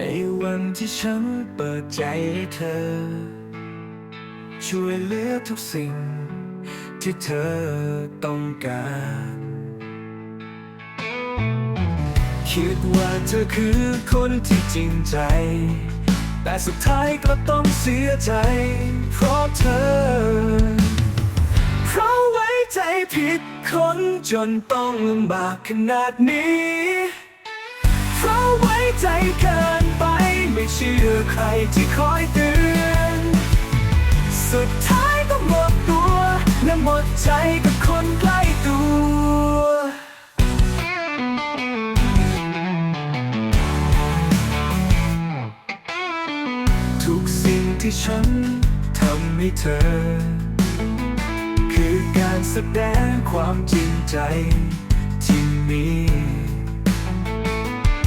ในวันที่ฉันเปิดใจให้เธอ ช่วยเหลือทุกสิ่งที่เธอต้องการ คิดว่าเธอคือคนที่จริงใจ แต่สุดท้ายก็ต้องเสียใจ เพราะเธอ เพราะไว้ใจผิดคนจนต้องลำบากขนาดนี้ เพราะไว้ใจเกิน เชื่อใครที่คอยเตือน สุดท้ายก็หมดตัวและหมดใจกับคนใกล้ตัวทุกสิ่งที่ฉันทำให้เธอ คือการแสดงความจริงใจที่มี